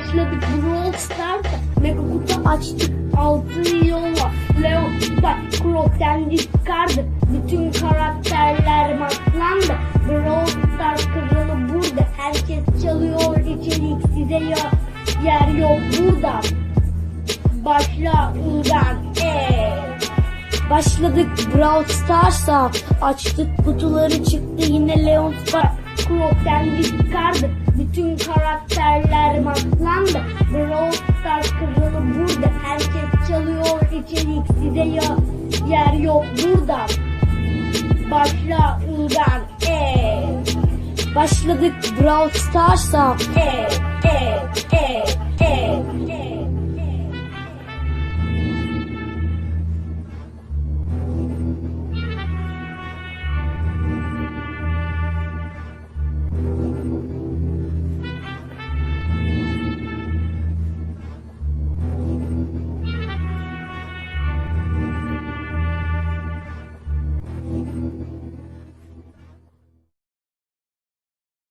Başladık Brawl Stars'a. Mega kutu açtık. Altın yolla. Leon, Spike, Crow, Sandy çıkardı. Bütün karakterler matlandı. Brawl Stars kralı burada. Herkes çalıyor içerik size ya. Yer yok burada. Başla Ulgan. Eee. Başladık Brawl Stars'a Açtık kutuları çıktı yine Leon Spike Croc'ten çıkardı Bütün karakterler matlandı içerik size ya Yer yok burada Başla Ulgan eee Başladık Brawl Stars'a eee